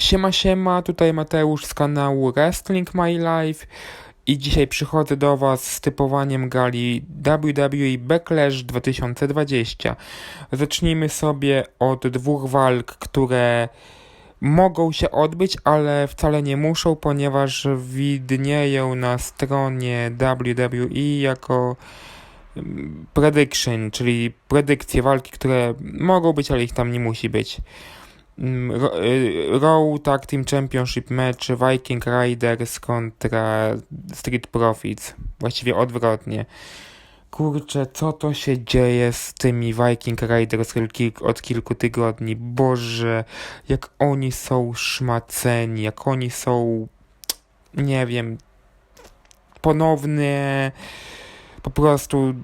Siema, siema, tutaj Mateusz z kanału Wrestling My Life i dzisiaj przychodzę do Was z typowaniem gali WWE Backlash 2020. Zacznijmy sobie od dwóch walk, które mogą się odbyć, ale wcale nie muszą, ponieważ widnieją na stronie WWE jako mm, prediction, czyli predykcje walki, które mogą być, ale ich tam nie musi być. Mm, Ro- y, Raw Tag Team Championship Match Viking Riders kontra Street Profits. Właściwie odwrotnie. Kurczę, co to się dzieje z tymi Viking Riders od kilku tygodni? Boże, jak oni są szmaceni, jak oni są, nie wiem, ponownie po prostu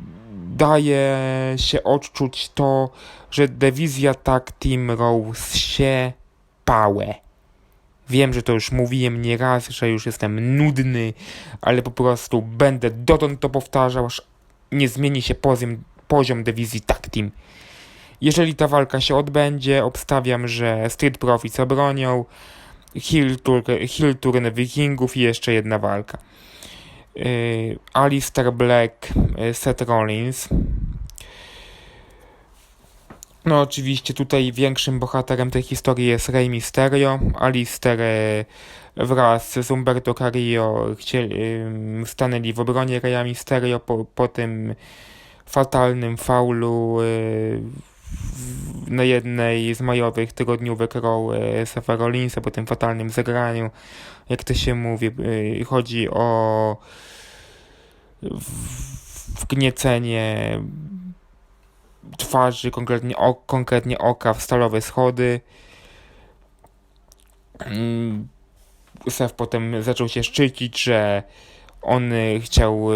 daje się odczuć to, że dywizja Tag Team Rose się pałe. Wiem, że to już mówiłem nieraz, że już jestem nudny, ale po prostu będę dotąd to powtarzał, aż nie zmieni się poziom, poziom dywizji Tag Team. Jeżeli ta walka się odbędzie, obstawiam, że Street Profits obronią, Hill Tour, Hill Turn Wikingów i jeszcze jedna walka. Yy, Alistair Black, yy, Seth Rollins. No oczywiście tutaj większym bohaterem tej historii jest Rey Mysterio. Alistair e, wraz z Umberto Carrillo chcieli, stanęli w obronie Reya Mysterio po, po tym fatalnym faulu y, na jednej z majowych tygodniówek Raw e, Sefa Rollinsa, po tym fatalnym zagraniu. Jak to się mówi, y, chodzi o wgniecenie twarzy, konkretnie, o, konkretnie oka w stalowe schody. Mm, Sef potem zaczął się szczycić, że on chciał.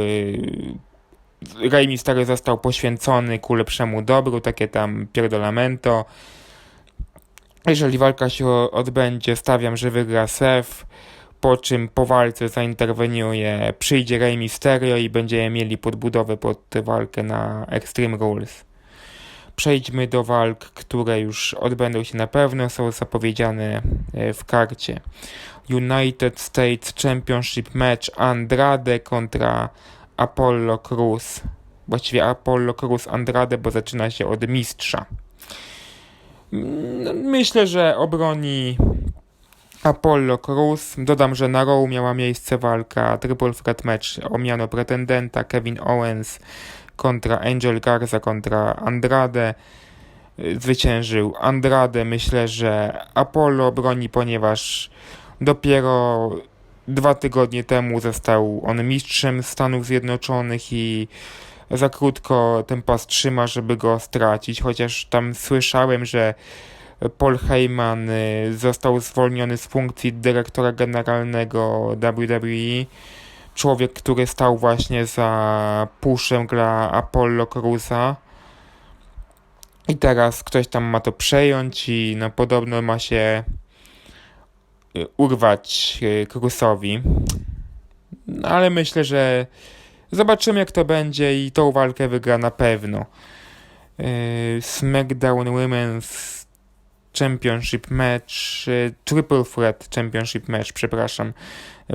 Y, Rey Mysterio został poświęcony ku lepszemu dobru, takie tam pierdolamento. Jeżeli walka się odbędzie, stawiam, że wygra Sef, po czym po walce zainterweniuje, przyjdzie Rey Mysterio i będziemy mieli podbudowę pod walkę na Extreme Rules. Przejdźmy do walk, które już odbędą się na pewno, są zapowiedziane e, w karcie. United States Championship Match Andrade kontra Apollo Cruz. Właściwie Apollo Cruz Andrade, bo zaczyna się od mistrza. Mm, Myślę, że obroni Apollo Cruz. Dodam, że na Raw miała miejsce walka Triple Threat Match o miano pretendenta Kevin Owens kontra Angel Garza kontra Andrade. Zwyciężył Andrade. Myślę, że Apollo broni, ponieważ dopiero dwa tygodnie temu został on mistrzem Stanów Zjednoczonych i za krótko ten pas trzyma, żeby go stracić. Chociaż tam słyszałem, że Paul Heyman y, został zwolniony z funkcji dyrektora generalnego WWE. Człowiek, który stał właśnie za puszem dla Apollo Cruza. I teraz ktoś tam ma to przejąć i no podobno ma się urwać y, Cruzowi. No, ale myślę, że zobaczymy jak to będzie i tą walkę wygra na pewno. Y, SmackDown Women's Championship Match, y, Triple Threat Championship Match, przepraszam.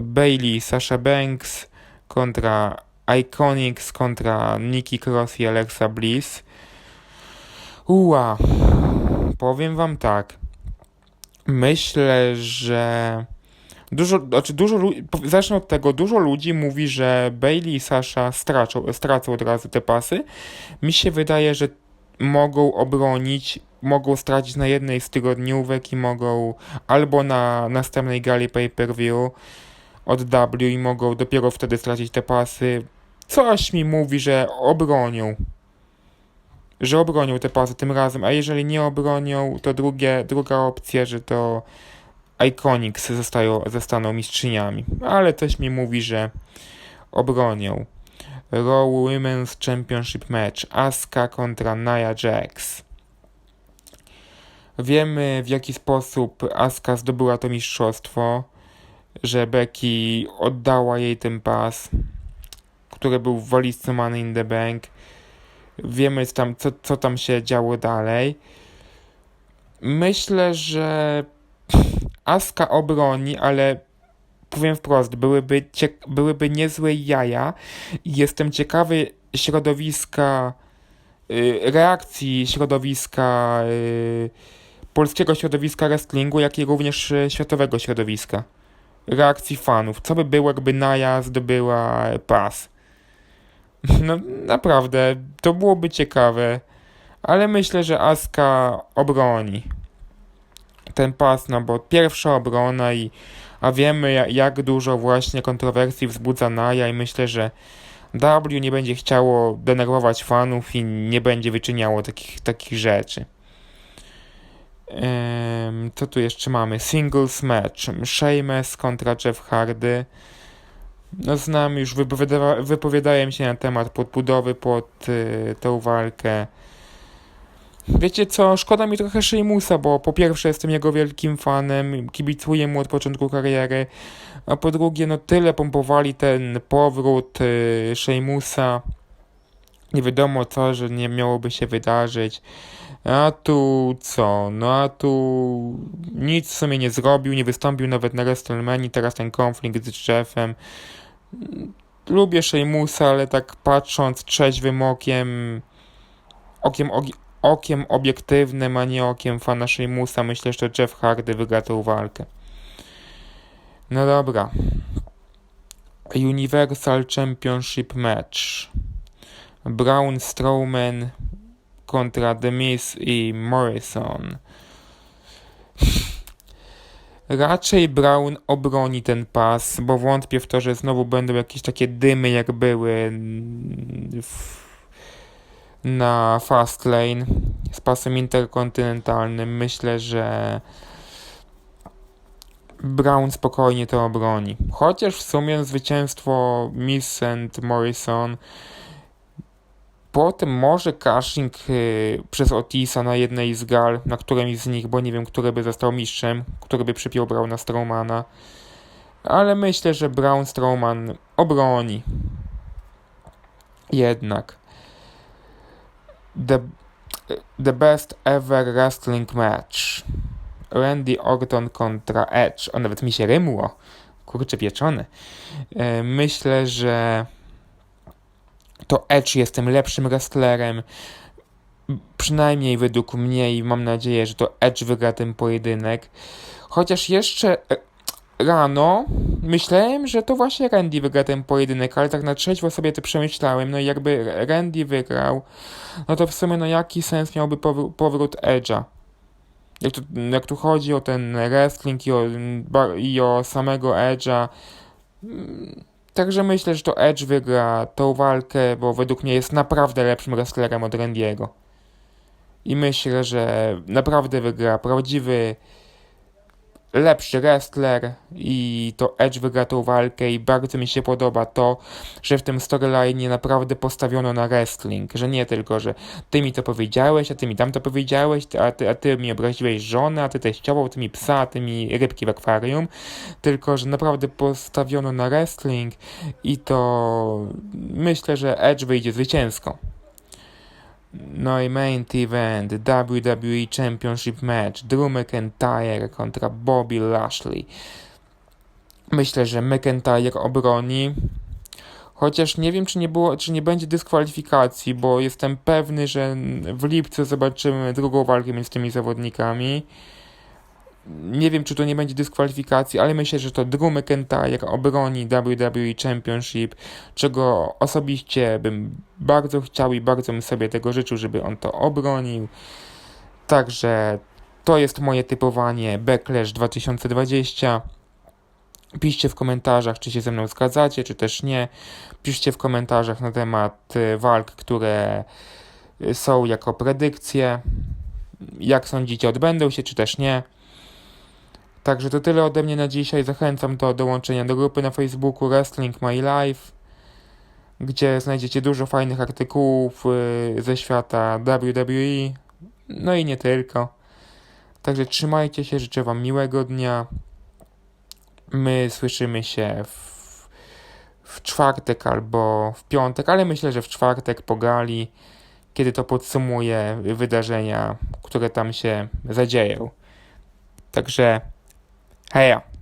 Bailey, Sasha Banks kontra Iconics kontra Nikki Cross i Alexa Bliss. Uła, powiem wam tak. Myślę, że dużo, znaczy dużo, zacznę od tego, dużo ludzi mówi, że Bailey i Sasha stracą, stracą od razu te pasy. Mi się wydaje, że mogą obronić, mogą stracić na jednej z tygodniówek i mogą albo na następnej gali pay-per-view od W i mogą dopiero wtedy stracić te pasy. Coś mi mówi, że obronią. Że obronią te pasy tym razem, a jeżeli nie obronią, to drugie, druga opcja, że to Iconics zostają, zostaną mistrzyniami. Ale coś mi mówi, że obronią. Raw Women's Championship Match Asuka kontra Nia Jax. Wiemy w jaki sposób Asuka zdobyła to mistrzostwo, że Becky oddała jej ten pas, który był w walizce Money in the Bank. Wiemy tam, co, co tam się działo dalej. Myślę, że Aska obroni, ale powiem wprost, byłyby, ciek- byłyby niezłe jaja jestem ciekawy środowiska, y, reakcji środowiska, y, polskiego środowiska wrestlingu, jak i również y, światowego środowiska. Reakcji fanów. Co by było, jakby Naja zdobyła pas? No naprawdę, to byłoby ciekawe, ale myślę, że Aska obroni ten pas, no bo pierwsza obrona i a wiemy jak dużo właśnie kontrowersji wzbudza Naja i myślę, że W nie będzie chciało denerwować fanów i nie będzie wyczyniało takich, takich rzeczy. Co tu jeszcze mamy? Singles match. Sheamus kontra Jeff Hardy. No znam już, wypowiada, wypowiadałem się na temat podbudowy pod y, tą walkę. Wiecie co, szkoda mi trochę Sheamusa, bo po pierwsze jestem jego wielkim fanem, kibicuję mu od początku kariery, a po drugie no tyle pompowali ten powrót y, Sheamusa, nie wiadomo co, że nie miałoby się wydarzyć, a tu co, no a tu nic w sumie nie zrobił, nie wystąpił nawet na WrestleMania, teraz ten konflikt z Jeffem, lubię Sheamusa, ale tak patrząc trzeźwym okiem, okiem, okiem obiektywnym, a nie okiem fana Sheamusa, myślę, że Jeff Hardy wygra tę walkę. No dobra. Universal Championship Match. Braun Strowman kontra The Miz i Morrison. Raczej Brown obroni ten pas, bo wątpię w to, że znowu będą jakieś takie dymy, jak były w na Fastlane z pasem interkontynentalnym. Myślę, że Brown spokojnie to obroni. Chociaż w sumie zwycięstwo Miss and Morrison Potem może cashing y, przez Otisa na jednej z gal, na którymś z nich, bo nie wiem, który by został mistrzem, który by przypiął Browna Strowmana. Ale myślę, że Brown Strowman obroni. Jednak the, the best ever wrestling match. Randy Orton kontra Edge. O, nawet mi się rymło. Kurczę pieczony. E, myślę, że to Edge jest tym lepszym wrestlerem. Przynajmniej według mnie i mam nadzieję, że to Edge wygra ten pojedynek. Chociaż jeszcze e, rano myślałem, że to właśnie Randy wygra ten pojedynek, ale tak na trzeźwo sobie to przemyślałem, no i jakby Randy wygrał, no to w sumie no jaki sens miałby powrót Edge'a? Jak tu, jak tu chodzi o ten wrestling i o, i o samego Edge'a, Także myślę, że to Edge wygra tą walkę, bo według mnie jest naprawdę lepszym wrestlerem od Randy'ego. I myślę, że naprawdę wygra prawdziwy lepszy wrestler i to Edge wygra tą walkę i bardzo mi się podoba to, że w tym storyline naprawdę postawiono na wrestling, że nie tylko, że ty mi to powiedziałeś, a ty mi tam to powiedziałeś, a ty, a ty mi obraziłeś żonę, a ty teściową, ty mi psa, a ty mi rybki w akwarium, tylko, że naprawdę postawiono na wrestling i to myślę, że Edge wyjdzie zwycięsko. No i main event WWE Championship Match Drew McIntyre kontra Bobby Lashley. Myślę, że McIntyre obroni. Chociaż nie wiem, czy nie, było, czy nie będzie dyskwalifikacji, bo jestem pewny, że w lipcu zobaczymy drugą walkę między tymi zawodnikami. Nie wiem, czy to nie będzie dyskwalifikacji, ale myślę, że to Drew McIntyre obroni WWE Championship, czego osobiście bym bardzo chciał i bardzo bym sobie tego życzył, żeby on to obronił. Także to jest moje typowanie Backlash 2020. Piszcie w komentarzach, czy się ze mną zgadzacie, czy też nie. Piszcie w komentarzach na temat y, walk, które y, są jako predykcje. Jak sądzicie, odbędą się, czy też nie. Także to tyle ode mnie na dzisiaj. Zachęcam do dołączenia do grupy na Facebooku Wrestling My Life, gdzie znajdziecie dużo fajnych artykułów y, ze świata WWE, no i nie tylko. Także trzymajcie się, życzę Wam miłego dnia. My słyszymy się w, w czwartek albo w piątek, ale myślę, że w czwartek po gali, kiedy to podsumuję wydarzenia, które tam się zadzieją. Także Hei.